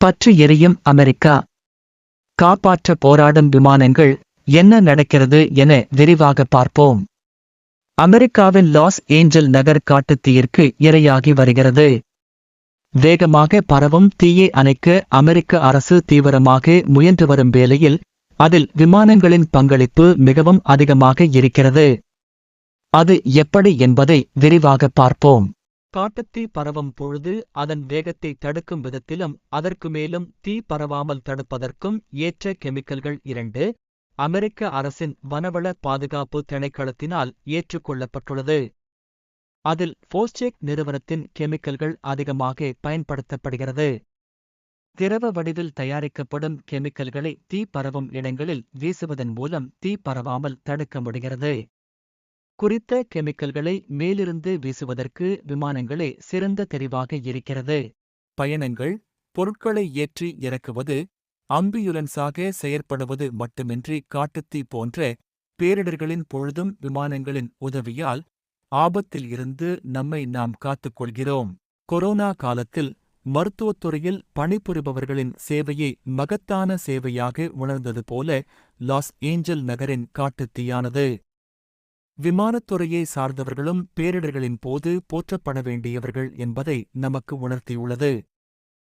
பற்று எரியும் அமெரிக்கா. காப்பாற்ற போராடும் விமானங்கள் என்ன நடக்கிறது என விரிவாக பார்ப்போம். அமெரிக்காவின் லாஸ் ஏஞ்சல் நகர் காட்டுத் தீயிற்கு இரையாகி வருகிறது. வேகமாக பரவும் தீயை அணைக்க அமெரிக்க அரசு தீவிரமாக முயன்று வரும் வேளையில் அதில் விமானங்களின் பங்களிப்பு மிகவும் அதிகமாக இருக்கிறது. அது எப்படி என்பதை விரிவாக பார்ப்போம். காட்டத்தீ பரவும் பொழுது அதன் வேகத்தை தடுக்கும் விதத்திலும் அதற்கு மேலும் தீ பரவாமல் தடுப்பதற்கும் ஏற்ற கெமிக்கல்கள் இரண்டு அமெரிக்க அரசின் வனவள பாதுகாப்பு திணைக்களத்தினால் ஏற்றுக்கொள்ளப்பட்டுள்ளது. அதில் ஃபோஸ்டேக் நிறுவனத்தின் கெமிக்கல்கள் அதிகமாக பயன்படுத்தப்படுகிறது. திரவ வடிவில் தயாரிக்கப்படும் கெமிக்கல்களை தீ பரவும் இடங்களில் வீசுவதன் மூலம் தீ பரவாமல் தடுக்க முடிகிறது. குறித்த கெமிக்கல்களை மேலிருந்து வீசுவதற்கு விமானங்களே சிறந்த தெரிவாக இருக்கிறது. பயணங்கள் பொருட்களை ஏற்றி இறக்குவது அம்பியுலன்ஸாக செயற்படுவது மட்டுமின்றி காட்டுத்தீ போன்ற பேரிடர்களின் பொழுதும் விமானங்களின் உதவியால் ஆபத்தில் இருந்து நம்மை நாம் காத்துக்கொள்கிறோம் கொரோனா காலத்தில் மருத்துவத்துறையில் பணிபுரிபவர்களின் சேவையை மகத்தான சேவையாக உணர்ந்தது போல லாஸ் ஏஞ்சல் நகரின் காட்டுத்தீயானது. விமானத்துறையை சார்ந்தவர்களும் பேரிடர்களின் போது போற்றப்பட வேண்டியவர்கள் என்பதை நமக்கு உணர்த்தியுள்ளது.